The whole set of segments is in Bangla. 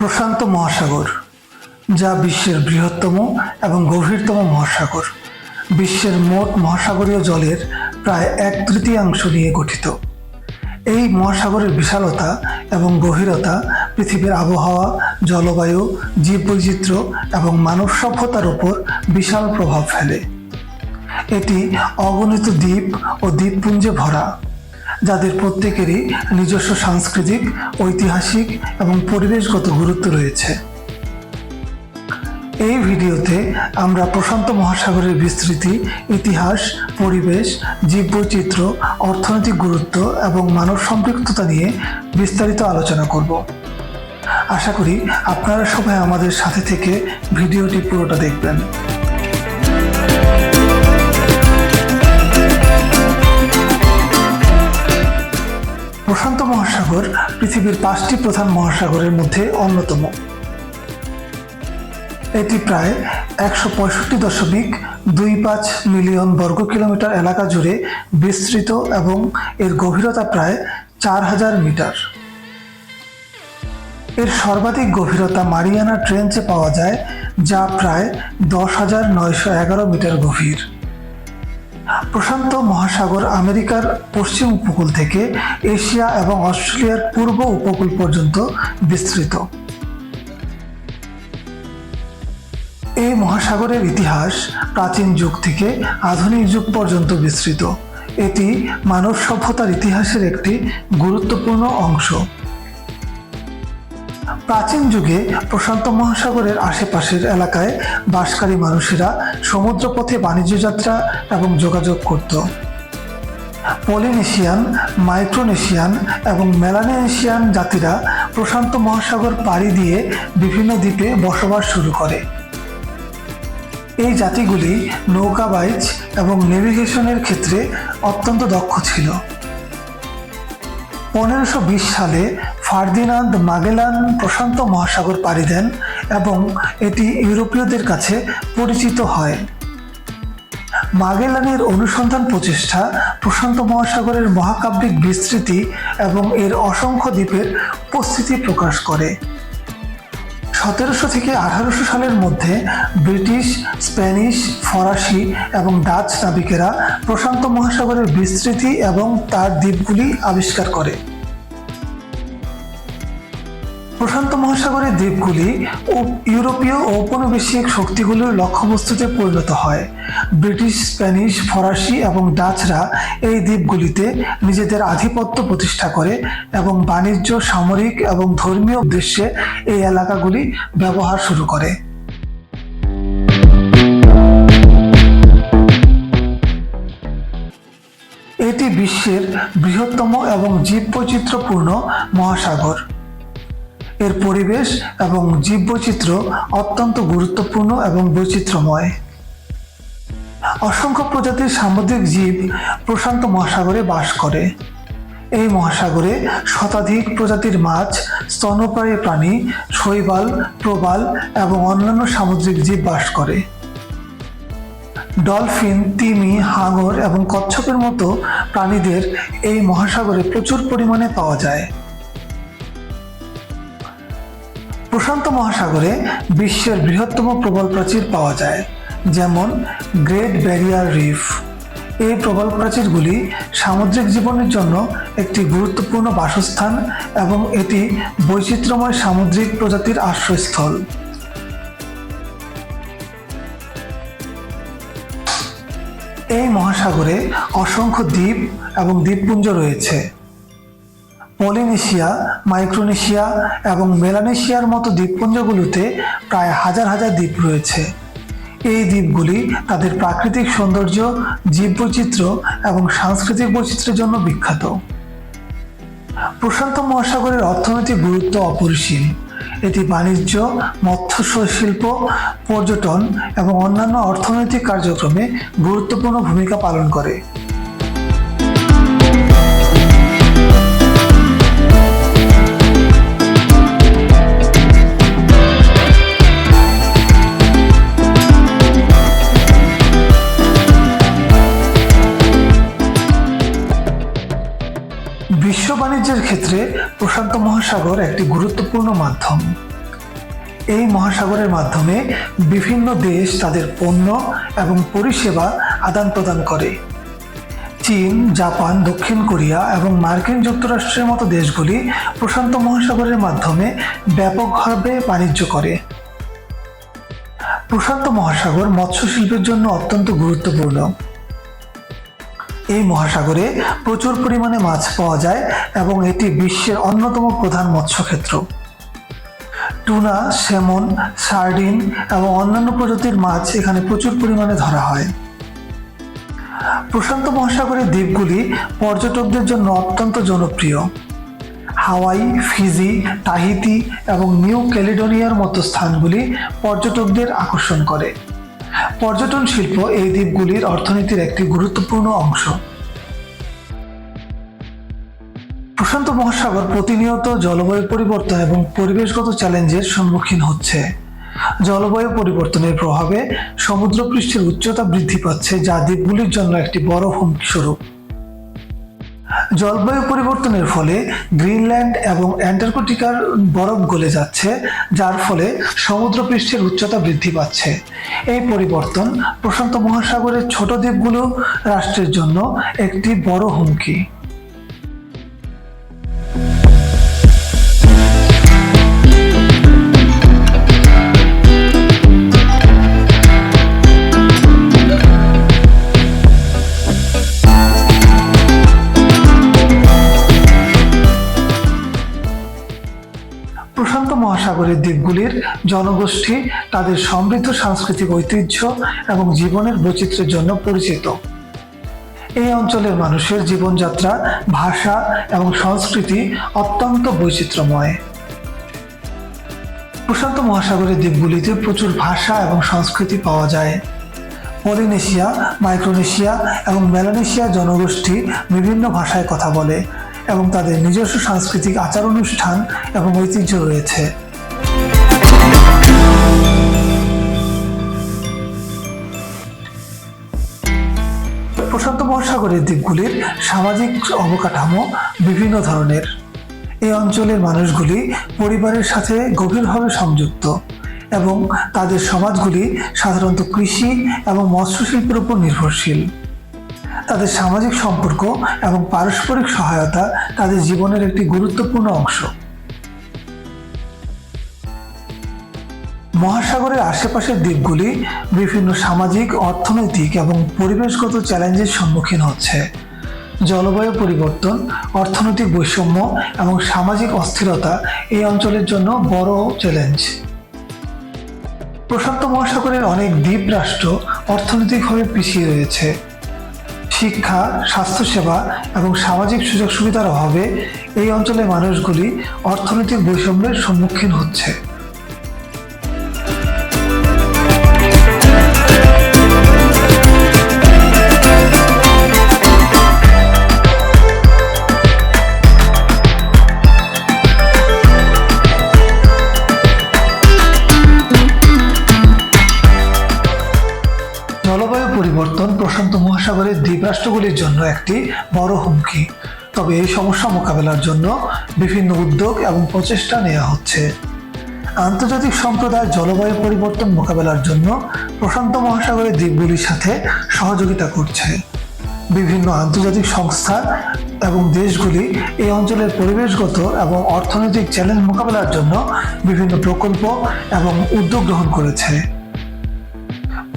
প্রশান্ত মহাসাগর, যা বিশ্বের বৃহত্তম এবং গভীরতম মহাসাগর। বিশ্বের মোট মহাসাগরীয় জলের প্রায় এক তৃতীয়াংশ নিয়ে গঠিত। এই মহাসাগরের বিশালতা এবং গভীরতা পৃথিবীর আবহাওয়া, জলবায়ু, জীববৈচিত্র্য এবং মানব সভ্যতার উপর বিশাল প্রভাব ফেলে। এটি অগণিত দ্বীপ ও দ্বীপপুঞ্জে ভরা। যাদের প্রত্যেকেরই নিজস্ব সাংস্কৃতিক, ঐতিহাসিক এবং পরিবেশগত গুরুত্ব রয়েছে। এই ভিডিওতে আমরা প্রশান্ত মহাসাগরের বিস্তৃতি, ইতিহাস, পরিবেশ, জীববৈচিত্র্য, অর্থনৈতিক গুরুত্ব এবং মানব সম্পৃক্ততা নিয়ে বিস্তারিত আলোচনা করব। আশা করি আপনারা সবাই আমাদের সাথে থেকে ভিডিওটি পুরোটা দেখবেন। প্রশান্ত মহাসাগর পৃথিবীর পাঁচটি প্রধান মহাসাগরের মধ্যে অন্যতম। এটি প্রায় একশো পঁয়ষট্টি দশমিক দুই পাঁচ মিলিয়ন বর্গ কিলোমিটার এলাকা জুড়ে বিস্তৃত এবং এর গভীরতা প্রায় চার হাজার মিটার। এর সর্বাধিক গভীরতা মারিয়ানা ট্রেঞ্চে পাওয়া যায়, যা প্রায় দশ হাজার নয়শো এগারো মিটার গভীর। প্রশান্ত মহাসাগর আমেরিকার পশ্চিম উপকূল থেকে এশিয়া এবং অস্ট্রেলিয়ার পূর্ব উপকূল পর্যন্ত বিস্তৃত। এই মহাসাগরের ইতিহাস প্রাচীন যুগ থেকে আধুনিক যুগ পর্যন্ত বিস্তৃত। এটি মানব সভ্যতার ইতিহাসের একটি গুরুত্বপূর্ণ অংশ। প্রাচীন যুগে প্রশান্ত মহাসাগরের আশেপাশের এলাকায় বাসকারী মানুষেরা সমুদ্রপথে বাণিজ্য যাত্রা এবং যোগাযোগ করত। পলিনেশিয়ান, মাইক্রোনেশিয়ান এবং মেলানেশিয়ান জাতিরা প্রশান্ত মহাসাগর পাড়ি দিয়ে বিভিন্ন দ্বীপে বসবাস শুরু করে। এই জাতিগুলি নৌকা বাইচ এবং নেভিগেশনের ক্ষেত্রে অত্যন্ত দক্ষ ছিল। পনেরোশো সালে ফার্দিনান্দ মাগেলান প্রশান্ত মহাসাগর পাড়ি দেন এবং এটি ইউরোপীয়দের কাছে পরিচিত হয়। মাগেলানের অনুসন্ধান প্রচেষ্টা প্রশান্ত মহাসাগরের মহাকাব্যিক বিস্তৃতি এবং এর অসংখ্য দ্বীপের উপস্থিতি প্রকাশ করে। সতেরোশো থেকে আঠারোশো সালের মধ্যে ব্রিটিশ, স্প্যানিশ, ফরাসি এবং ডাচ নাবিকেরা প্রশান্ত মহাসাগরের বিস্তৃতি এবং তার দ্বীপগুলি আবিষ্কার করে। মহাসাগরের দ্বীপগুলি ইউরোপীয় ঔপনিবেশিক শক্তিগুলির লক্ষ্যবস্তুতে পরিণত হয়। ব্রিটিশ, স্প্যানিশ, ফরাসি এবং ডাচরা এই দ্বীপগুলিতে নিজেদের আধিপত্য প্রতিষ্ঠা করে এবং বাণিজ্য, সামরিক এবং ধর্মীয় উদ্দেশ্যে এই এলাকাগুলি ব্যবহার শুরু করে। এটি বিশ্বের বৃহত্তম এবং জীববৈচিত্র্যপূর্ণ মহাসাগর। এর পরিবেশ এবং জীববৈচিত্র্য অত্যন্ত গুরুত্বপূর্ণ এবং বৈচিত্র্যময়। অসংখ্য প্রজাতির সামুদ্রিক জীব প্রশান্ত মহাসাগরে বাস করে। এই মহাসাগরে শতাধিক প্রজাতির মাছ, স্তন্যপায়ী প্রাণী, শৈবাল, প্রবাল এবং অন্যান্য সামুদ্রিক জীব বাস করে। ডলফিন, তিমি, হাঙর এবং কচ্ছপের মতো প্রাণীদের এই মহাসাগরে প্রচুর পরিমাণে পাওয়া যায়। প্রশান্ত মহাসাগরে বিশ্বের বৃহত্তম প্রবল প্রাচীর পাওয়া যায়, যেমন গ্রেট ব্যারিয়ার রিফ। এই প্রবল প্রাচীরগুলি সামুদ্রিক জীবনের জন্য একটি গুরুত্বপূর্ণ বাসস্থান এবং এটি বৈচিত্র্যময় সামুদ্রিক প্রজাতির আশ্রয়স্থল। এই মহাসাগরে অসংখ্য দ্বীপ এবং দ্বীপপুঞ্জ রয়েছে। পলিনেশিয়া মাইক্রোনেশিয়া এবং মেলানেশিয়ার মতো দ্বীপপুঞ্জগুলোতে প্রায় হাজার হাজার দ্বীপ রয়েছে। এই দ্বীপগুলি তাদের প্রাকৃতিক সৌন্দর্য, জীববৈচিত্র্য এবং সাংস্কৃতিক বৈচিত্র্যের জন্য বিখ্যাত। প্রশান্ত মহাসাগরের অর্থনৈতিক গুরুত্ব অপরিসীম। এটি বাণিজ্য মৎস্য শিল্প পর্যটন এবং অন্যান্য অর্থনৈতিক কার্যক্রমে গুরুত্বপূর্ণ ভূমিকা পালন করে। বাণিজ্যের ক্ষেত্রে প্রশান্ত মহাসাগর একটি গুরুত্বপূর্ণ মাধ্যম। এই মহাসাগরের মাধ্যমে বিভিন্ন দেশ তাদের পণ্য এবং পরিষেবা আদান প্রদান করে। চীন, জাপান, দক্ষিণ কোরিয়া এবং মার্কিন যুক্তরাষ্ট্রের মতো দেশগুলি প্রশান্ত মহাসাগরের মাধ্যমে ব্যাপকভাবে বাণিজ্য করে। প্রশান্ত মহাসাগর মৎস্য শিল্পের জন্য অত্যন্ত গুরুত্বপূর্ণ। এই মহাসাগরে প্রচুর পরিমাণে মাছ পাওয়া যায় এবং এটি বিশ্বের অন্যতম প্রধান মৎস্যক্ষেত্র। টুনা, সেমন, সার্ডিন এবং অন্যান্য প্রজাতির মাছ এখানে প্রচুর পরিমাণে ধরা হয়। প্রশান্ত মহাসাগরের দ্বীপগুলি পর্যটকদের জন্য অত্যন্ত জনপ্রিয়। হাওয়াই, ফিজি, তাহিতি এবং নিউ ক্যালিডোনিয়ার মতো স্থানগুলি পর্যটকদের আকর্ষণ করে। পর্যটন শিল্প এই দ্বীপগুলির অর্থনীতির একটি গুরুত্বপূর্ণ অংশ। প্রশান্ত মহাসাগর প্রতিনিয়ত জলবায়ু পরিবর্তন এবং পরিবেশগত চ্যালেঞ্জের সম্মুখীন হচ্ছে। জলবায়ু পরিবর্তনের প্রভাবে সমুদ্রপৃষ্ঠের উচ্চতা বৃদ্ধি পাচ্ছে, যা দ্বীপগুলির জন্য একটি বড় হুমকি স্বরূপ। জলবায়ু পরিবর্তনের ফলে গ্রিনল্যান্ড এবং অ্যান্টার্কটিকার বরফ গলে যাচ্ছে, যার ফলে সমুদ্রপৃষ্ঠের উচ্চতা বৃদ্ধি পাচ্ছে। এই পরিবর্তন প্রশান্ত মহাসাগরের ছোট দ্বীপগুলো রাষ্ট্রের জন্য একটি বড় হুমকি। মহাসাগরের দ্বীপগুলির জনগোষ্ঠী, তাদের সমৃদ্ধ সাংস্কৃতিক ঐতিহ্য এবং জীবনের বৈচিত্র্যের জন্য পরিচিত। এই অঞ্চলের মানুষের জীবনযাত্রা, ভাষা এবং সংস্কৃতি অত্যন্ত বৈচিত্র্যময়। প্রশান্ত মহাসাগরের দ্বীপগুলিতে প্রচুর ভাষা এবং সংস্কৃতি পাওয়া যায়। পলিনেশিয়া, মাইক্রোনেশিয়া এবং মেলানেশিয়া জনগোষ্ঠী বিভিন্ন ভাষায় কথা বলে এবং তাদের নিজস্ব সাংস্কৃতিক আচার অনুষ্ঠান এবং ঐতিহ্য রয়েছে। প্রশান্ত দিকগুলির সামাজিক অবকাঠামো বিভিন্ন ধরনের। এই অঞ্চলের মানুষগুলি পরিবারের সাথে গভীরভাবে সংযুক্ত এবং তাদের সমাজগুলি সাধারণত কৃষি এবং মৎস্যশিল্পের উপর নির্ভরশীল। তাদের সামাজিক সম্পর্ক এবং পারস্পরিক সহায়তা তাদের জীবনের একটি গুরুত্বপূর্ণ অংশ। মহাসাগরের আশেপাশের দ্বীপগুলি বিভিন্ন সামাজিক, অর্থনৈতিক এবং পরিবেশগত চ্যালেঞ্জের সম্মুখীন হচ্ছে। জলবায়ু পরিবর্তন, অর্থনৈতিক বৈষম্য এবং সামাজিক অস্থিরতা এই অঞ্চলের জন্য বড় চ্যালেঞ্জ। প্রশান্ত মহাসাগরের অনেক দ্বীপ রাষ্ট্র অর্থনৈতিকভাবে পিছিয়ে রয়েছে। শিক্ষা, স্বাস্থ্যসেবা এবং সামাজিক সুযোগ সুবিধার অভাবে এই অঞ্চলের মানুষগুলি অর্থনৈতিক বৈষম্যের সম্মুখীন হচ্ছে। প্রশান্ত মহাসাগরের দ্বীপ রাষ্ট্রগুলির জন্য একটি বড় হুমকি। তবে এই সমস্যা মোকাবেলার জন্য বিভিন্ন উদ্যোগ এবং প্রচেষ্টা নেওয়া হচ্ছে। আন্তর্জাতিক সম্প্রদায় জলবায়ু পরিবর্তন মোকাবেলার জন্য প্রশান্ত মহাসাগরের দ্বীপগুলির সাথে সহযোগিতা করছে। বিভিন্ন আন্তর্জাতিক সংস্থা এবং দেশগুলি এই অঞ্চলের পরিবেশগত এবং অর্থনৈতিক চ্যালেঞ্জ মোকাবেলার জন্য বিভিন্ন প্রকল্প এবং উদ্যোগ গ্রহণ করেছে।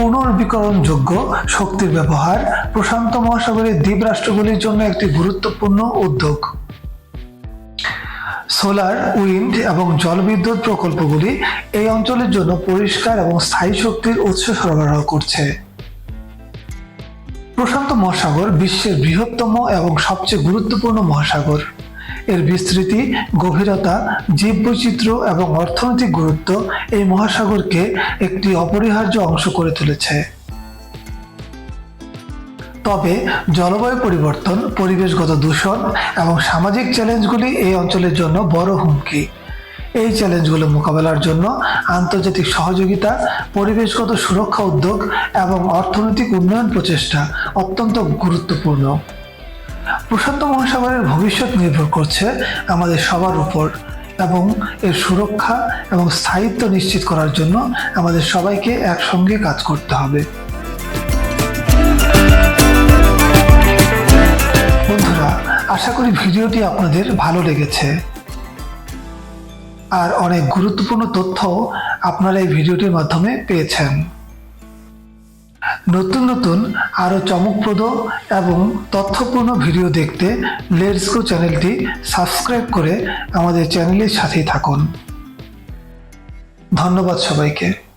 পুনর্বিকরণযোগ্য শক্তির ব্যবহার প্রশান্ত মহাসাগরের দ্বীপ রাষ্ট্রগুলির জন্য একটি গুরুত্বপূর্ণ উদ্যোগ। সোলার, উইন্ড এবং জলবিদ্যুৎ প্রকল্পগুলি এই অঞ্চলের জন্য পরিষ্কার এবং স্থায়ী শক্তির উৎস সরবরাহ করছে। প্রশান্ত মহাসাগর বিশ্বের বৃহত্তম এবং সবচেয়ে গুরুত্বপূর্ণ মহাসাগর। এর বিস্তৃতি, গভীরতা, জীববৈচিত্র্য এবং অর্থনৈতিক গুরুত্ব এই মহাসাগরকে একটি অপরিহার্য অংশ করে তুলেছে। তবে জলবায়ু পরিবর্তন, পরিবেশগত দূষণ এবং সামাজিক চ্যালেঞ্জগুলি এই অঞ্চলের জন্য বড় হুমকি। এই চ্যালেঞ্জগুলো মোকাবেলার জন্য আন্তর্জাতিক সহযোগিতা, পরিবেশগত সুরক্ষা উদ্যোগ এবং অর্থনৈতিক উন্নয়ন প্রচেষ্টা অত্যন্ত গুরুত্বপূর্ণ। প্রশান্ত মহাসাগরের ভবিষ্যৎ নির্ভর করছে আমাদের সবার উপর এবং এর সুরক্ষা এবং স্থায়িত্ব নিশ্চিত করার জন্য আমাদের সবাইকে একসঙ্গে কাজ করতে হবে। বন্ধুরা, আশা করি ভিডিওটি আপনাদের ভালো লেগেছে। আর অনেক গুরুত্বপূর্ণ তথ্য আপনারা এই ভিডিওটির মাধ্যমে পেয়েছেন। নতুন নতুন আরও চমকপ্রদ এবং তথ্যপূর্ণ ভিডিও দেখতে লেটস গো চ্যানেলটি সাবস্ক্রাইব করে আমাদের চ্যানেলের সাথেই থাকুন। ধন্যবাদ সবাইকে।